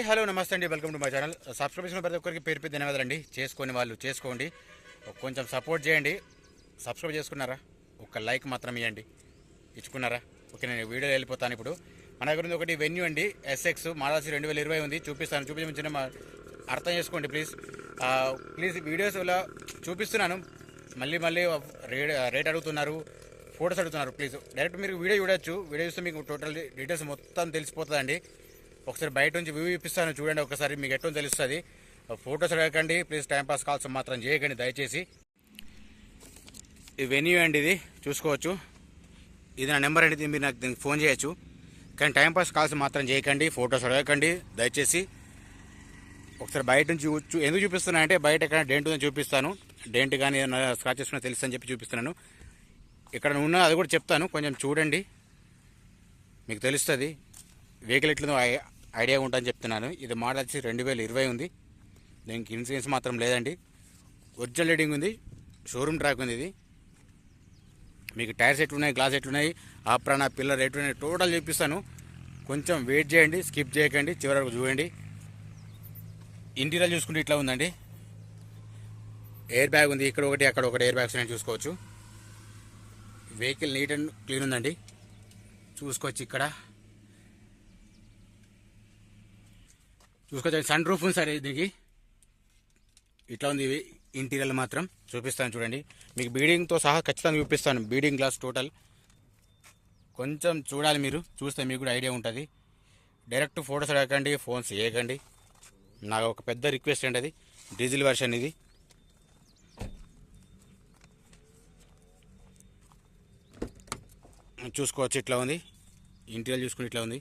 Hi hello నమస్తే అండి. Welcome to my channel. Subscription ప్రతి ఒక్కరికి పేరు పేరు ధన్యవాదాలండి. చేసుకొని వాళ్ళు చేసుకోండి. కొంచెం సపోర్ట్ చేయండి. సబ్స్క్రైబ్ చేసుకున్నారా? ఒక లైక్ మాత్రం ఇవ్వండి ఇచ్చుకున్నారా? ఓకే నేను వీడియో వెళ్ళిపోతాను ఇప్పుడు. మన దగ్గర ఉంది ఒకటి వెన్యూ అండి. ఎస్ఎక్స్ మాదాసి రెండు వేల ఇరవై ఉంది. చూపిస్తాను. చూపించిన అర్థం చేసుకోండి ప్లీజ్. ప్లీజ్ వీడియోస్ ఇలా చూపిస్తున్నాను. మళ్ళీ మళ్ళీ రేట్ రేట్ అడుగుతున్నారు. ఫోటోస్ అడుగుతున్నారు. ప్లీజ్. డైరెక్ట్ మీరు వీడియో చూడొచ్చు. వీడియో చూస్తే మీకు టోటల్ డీటెయిల్స్ మొత్తం తెలిసిపోతుందండి. ఒకసారి బయట నుంచి వ్యూ ఇప్పిస్తాను. చూడండి ఒకసారి మీకు ఎట్లా తెలుస్తుంది. ఫొటోస్ అడగకండి. ప్లీజ్ టైంపాస్ కాల్స్ మాత్రం చేయకండి దయచేసి. ఇది వెన్యూ అండి ఇది. చూసుకోవచ్చు. ఇది నా నెంబర్ అండి మీరు నాకు దీనికి ఫోన్ చేయొచ్చు. కానీ టైంపాస్ కాల్స్ మాత్రం చేయకండి ఫొటోస్ అడగకండి దయచేసి. ఒకసారి బయట నుంచి ఎందుకు చూపిస్తున్నా అంటే బయట ఎక్కడ డెంట్ ఉందని చూపిస్తాను. డెంట్ కానీ ఏదైనా స్క్రాచెస్ ఉన్నా తెలుసు అని చెప్పి చూపిస్తున్నాను. ఇక్కడ ఉన్న అది కూడా చెప్తాను. కొంచెం చూడండి. మీకు తెలుస్తుంది. వెహికల్ ఎట్లుందో ఐడియా ఉంటుందని చెప్తున్నాను. ఇది మోడల్ వచ్చి రెండు వేల ఇరవై ఉంది. దీనికి ఇన్సూరెన్స్ మాత్రం లేదండి. ఒరిజినల్ రీడింగ్ ఉంది. షోరూమ్ ట్రాక్ ఉంది ఇది. మీకు టైర్స్ ఎట్లున్నాయి గ్లాస్ ఎట్లున్నాయి ఆప్రాణ పిల్లర్ ఎట్లున్నాయి టోటల్ చూపిస్తాను. కొంచెం వెయిట్ చేయండి స్కిప్ చేయకండి చివరి వరకు చూడండి. ఇంటీరియర్ చూసుకుంటే ఇట్లా ఉందండి. ఎయిర్ బ్యాగ్ ఉంది. ఇక్కడ ఒకటి అక్కడ ఒకటి ఎయిర్ బ్యాగ్స్ నేను చూసుకోవచ్చు. వెహికల్ నీట్ అండ్ క్లీన్ ఉందండి. చూసుకోవచ్చు ఇక్కడ. చూసుకోవచ్చు సన్ రూఫ్ ఉంది సార్ దీనికి. ఇట్లా ఉంది ఇవి ఇంటీరియర్ మాత్రం. చూపిస్తాను చూడండి. మీకు బీడింగ్తో సహా ఖచ్చితంగా చూపిస్తాను. Beading glass total. కొంచెం చూడాలి మీరు. చూస్తే మీకు కూడా ఐడియా ఉంటుంది. డైరెక్ట్ ఫొటోస్ అడగండి ఫోన్స్ చేయకండి నాకు ఒక పెద్ద రిక్వెస్ట్ ఏంటి అది డీజిల్ వెర్షన్ ఇది. చూసుకోవచ్చు ఇట్లా ఉంది. ఇంటీరియర్ చూసుకుని ఇట్లా ఉంది.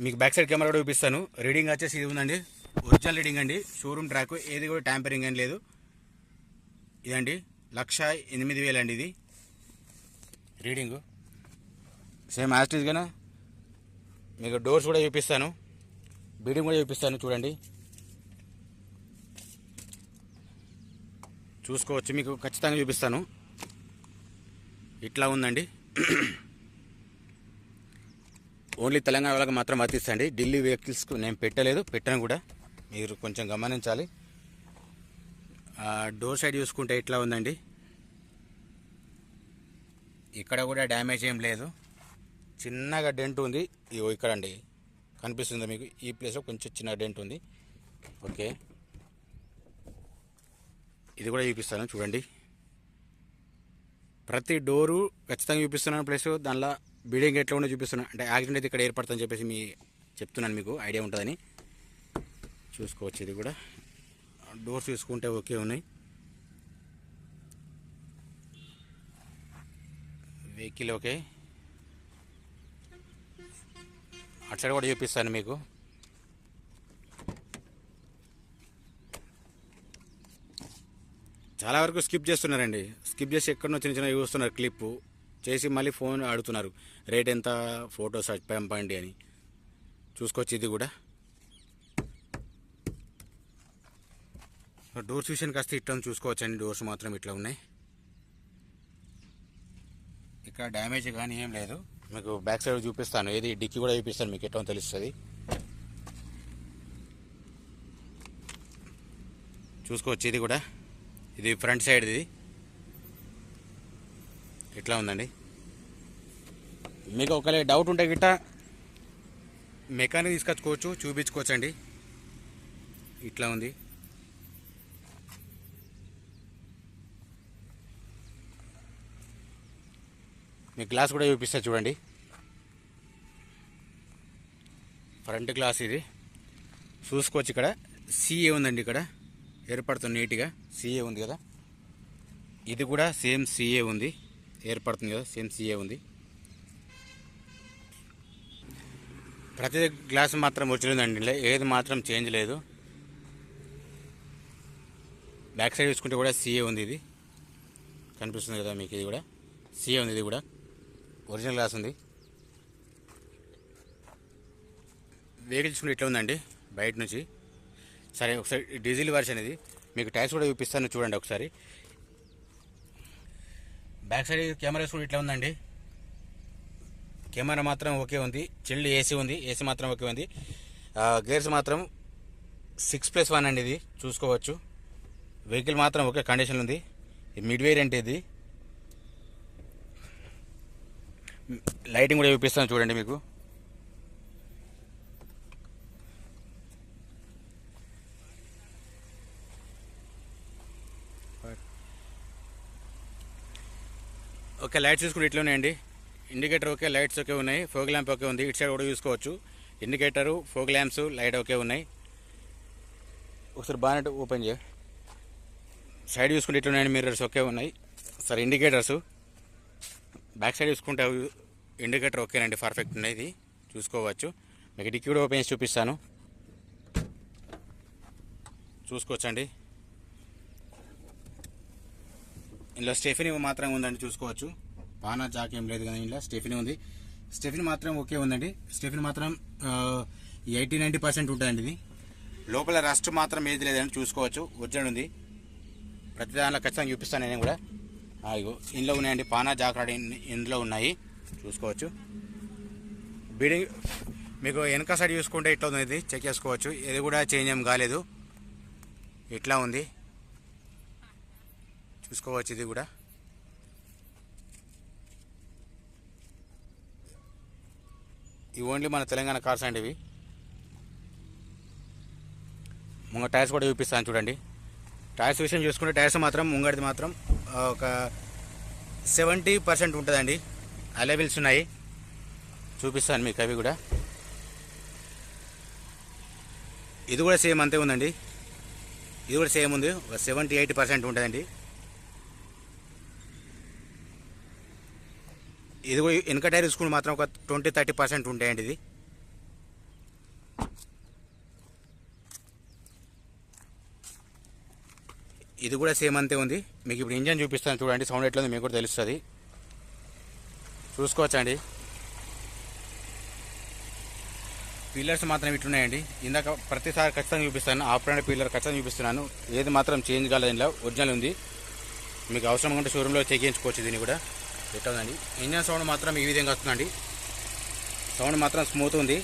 మీకు బ్యాక్ సైడ్ కెమెరా కూడా చూపిస్తాను. రీడింగ్ వచ్చేసి ఇది ఉందండి. ఒరిజినల్ రీడింగ్ అండి. షోరూమ్ ట్రాక్ ఏది కూడా ట్యాంపరింగ్ అని లేదు. ఇదండి. లక్ష ఎనిమిది వేలు అండి ఇది. రీడింగు సేమ్ యాస్టీజ్గానే మీకు డోర్స్ కూడా చూపిస్తాను. బిల్డింగ్ కూడా చూపిస్తాను చూడండి. చూసుకోవచ్చు. మీకు ఖచ్చితంగా చూపిస్తాను. ఇట్లా ఉందండి. ఓన్లీ తెలంగాణ వాళ్ళకి మాత్రం వర్తిస్తండి ఢిల్లీ వెహికల్స్కు నేను పెట్టలేదు పెట్టను కూడా. మీరు కొంచెం గమనించాలి. డోర్ సైడ్ చూసుకుంటే ఇట్లా ఉందండి? ఇక్కడ కూడా డ్యామేజ్ ఏం లేదు. చిన్నగా డెంట్ ఉంది. ఇగో ఇక్కడ అండి కనిపిస్తుంది మీకు? ఈ ప్లేస్లో కొంచెం చిన్న డెంట్ ఉంది. ఓకే. ఇది కూడా చూపిస్తాను చూడండి. ప్రతి డోరు ఖచ్చితంగా చూపిస్తున్నాను ప్లస్. దానిలో బిల్డింగ్ ఎట్లా ఉందో చూపిస్తున్నాను అంటే యాక్సిడెంట్ అయితే ఇక్కడ ఏర్పడుతుందని చెప్పేసి మీ చెప్తున్నాను మీకు. ఐడియా ఉంటుందని చూసుకోవచ్చు ఇది కూడా. డోర్స్ చూసుకుంటే ఓకే ఉన్నాయి. Vehicle okay. అటు సైడ్ కూడా చూపిస్తాను మీకు. చాలా వరకు స్కిప్ చేస్తున్నారండి. స్కిప్ చేసి ఎక్కడో చిన్న చిన్న చూస్తున్నారు క్లిప్పు. చేసి మళ్ళీ ఫోన్ అడుగుతున్నారు రేట్ ఎంత? ఫొటోస్ పంపండి అని. చూసుకోవచ్చు ఇది కూడా. డోర్స్ విషయానికి వస్తే ఇట్లా చూసుకోవచ్చు అండి డోర్స్ మాత్రం ఇట్లా ఉన్నాయి. ఇక్కడ డ్యామేజ్ కానీ ఏం లేదు. మీకు బ్యాక్ సైడ్ చూపిస్తాను. ఏది డిక్కీ కూడా చూపిస్తాను మీకు ఎట్లా తెలుస్తుంది. చూసుకోవచ్చు ఇది కూడా. ఇది ఫ్రంట్ సైడ్ ఇది. ఇట్లా ఉందండి? మీకు ఒకవేళ డౌట్ ఉంటే గిట్ట మెకానిక్ తీసుకొచ్చుకోవచ్చు చూపించుకోవచ్చు అండి ఇట్లా ఉంది. మీ గ్లాస్ కూడా చూపిస్తా చూడండి. ఫ్రంట్ గ్లాస్ ఇది. చూసుకోవచ్చు ఇక్కడ. సీఏ ఉందండి ఇక్కడ. ఏర్పడుతుంది నీట్గా. సీఏ ఉంది కదా. ఇది కూడా సేమ్ సీఏ ఉంది. ఏర్పడుతుంది కదా సేమ్ సీఏ ఉంది. ప్రతి గ్లాస్ మాత్రం వచ్చిందండి ఏది మాత్రం చేంజ్ లేదు. బ్యాక్ సైడ్ చూసుకుంటే కూడా సీఏ ఉంది ఇది. కనిపిస్తుంది కదా మీకు ఇది కూడా. సీఏ ఉంది ఇది కూడా. ఒరిజినల్ గ్లాస్ ఉంది. వెహికల్ చూసుకుంటే ఇట్లా ఉందండి బయట నుంచి. సరే ఒకసారి డీజిల్ వర్షన్ ఇది. మీకు టైర్స్ కూడా చూపిస్తాను చూడండి ఒకసారి. బ్యాక్ సైడ్ కెమెరా కూడా ఇట్లా ఉందండి. కెమెరా మాత్రం ఓకే ఉంది. చిల్డ్ ఏసీ ఉంది. ఏసీ మాత్రం ఓకే ఉంది. గేర్స్ మాత్రం సిక్స్ ప్లస్ వన్ అండి ఇది. చూసుకోవచ్చు. వెహికల్ మాత్రం ఓకే కండిషన్ ఉంది. మిడ్ వేరియంట్ ఇది. లైటింగ్ కూడా చూపిస్తాను చూడండి మీకు. ఓకే లైట్స్ చూసుకుంటే ఇట్లా ఉన్నాయండి. ఇండికేటర్ ఓకే లైట్స్ ఓకే ఉన్నాయి. ఫోగ్ ల్యాంప్ ఓకే ఉంది. ఇటు సైడ్ కూడా చూసుకోవచ్చు indicator fog lamps light okay ఉన్నాయి. ఒకసారి బానెట్ ఓపెన్ చేయ. సైడ్ చూసుకుంటే ఇట్లా ఉన్నాయండి. మిర్రర్స్ ఓకే ఉన్నాయి. సరే ఇండికేటర్స్. బ్యాక్ సైడ్ చూసుకుంటే ఇండికేటర్ ఓకేనండి. పర్ఫెక్ట్ ఉన్నాయి ఇది. చూసుకోవచ్చు. మీకు డిక్కీ కూడా ఓపెన్ చేసి చూపిస్తాను. చూసుకోవచ్చండి. ఇందులో స్టెఫినీ మాత్రం ఉందండి చూసుకోవచ్చు. పానా జాక్ ఏం లేదు కదా ఇందులో స్టెఫినీ ఉంది. స్టెఫిన్ మాత్రం ఓకే ఉందండి. స్టెఫిన్ మాత్రం ఎయిటీ నైంటీ పర్సెంట్ ఉంటుందండి ఇది. లోపల రస్ట్ మాత్రం ఏది లేదని చూసుకోవచ్చు. ఒరిజినల్ ఉంది. ప్రతి దానిలో ఖచ్చితంగా చూపిస్తాను నేను కూడా. ఇందులో ఉన్నాయండి పానా జాక్రాడ్ ఇందులో ఉన్నాయి. చూసుకోవచ్చు. బీడింగ్ మీకు వెనక సైడ్ చూసుకుంటే ఇట్లా ఉంది చెక్ చేసుకోవచ్చు. ఇది కూడా చేంజ్ ఏం కాలేదు. ఇట్లా ఉంది. చూసుకోవచ్చు ఇది కూడా. ఇవి ఓన్లీ మన తెలంగాణ కార్స్ అండి ఇవి. ముంగ టైర్స్ కూడా చూపిస్తాను చూడండి. టైర్స్ విషయం చూసుకుంటే టైర్స్ మాత్రం ముంగడిది మాత్రం ఒక సెవెంటీ పర్సెంట్ ఉంటుందండి. అవైలబుల్స్ ఉన్నాయి. చూపిస్తాను మీకు అవి కూడా. ఇది కూడా సేమ్ అంతే ఉందండి. ఇది కూడా సేమ్ ఉంది. ఒక సెవెంటీ ఎయిటీ పర్సెంట్ ఉంటుందండి. ఇది కూడా వెనక టైర్ చూసుకుంటే మాత్రం ఒక ట్వంటీ థర్టీ పర్సెంట్ ఉంటాయండి ఇది. ఇది కూడా సేమ్ అంతే ఉంది. మీకు ఇప్పుడు ఇంజన్ చూపిస్తాను చూడండి సౌండ్ ఎట్లా ఉంది మీకు కూడా తెలుస్తుంది. చూసుకోవచ్చండి. పిల్లర్స్ మాత్రం ఇట్లున్నాయండి. ఇందాక ప్రతిసారి ఖచ్చితంగా చూపిస్తాను ఆపరేట్ పిల్లర్ ఖచ్చితంగా చూపిస్తున్నాను. ఏది మాత్రం చేంజ్ కాలేదు ఇందులో ఒరిజినల్ ఉంది. మీకు అవసరం ఉంటే షోరూంలో చెక్ చేయించుకోవచ్చు దీన్ని కూడా. ఎట్లా ఉందండి ఇంజన్ సౌండ్ మాత్రం ఈ విధంగా వస్తుందండి. సౌండ్ మాత్రం స్మూత్ ఉంది.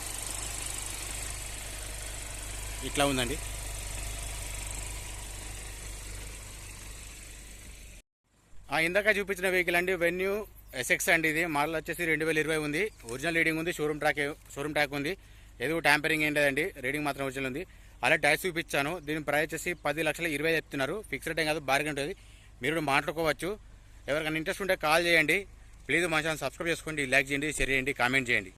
ఇట్లా ఉందండి. ఇందాక చూపించిన వెహికల్ అండి వెన్యూ ఎస్ఎక్స్ అండి ఇది. మోడల్ వచ్చేసి రెండు వేల ఇరవై ఉంది. ఒరిజినల్ రీడింగ్ ఉంది షోరూమ్ ట్రాక్ షోరూమ్ ట్రాక్ ఉంది. ఏదో ట్యాంపరింగ్ ఏం లేదండి రీడింగ్ మాత్రం ఒరిజినల్ ఉంది. అలా ట్యాక్స్ చూపించాను. దీని ప్రైస్ వచ్చేసి పది లక్షల ఇరవై చెప్తున్నారు. ఫిక్స్డ్ టైం కాదు బార్గెన్ ఉంటుంది. మీరు కూడా మాట్లాడుకోవచ్చు. ఎవరికైనా ఇంట్రెస్ట్ ఉంటే కాల్ చేయండి. ప్లీజ్ మా ఛానల్ సబ్స్క్రైబ్ చేసుకోండి లైక్ చేయండి షేర్ చేయండి కామెంట్ చేయండి.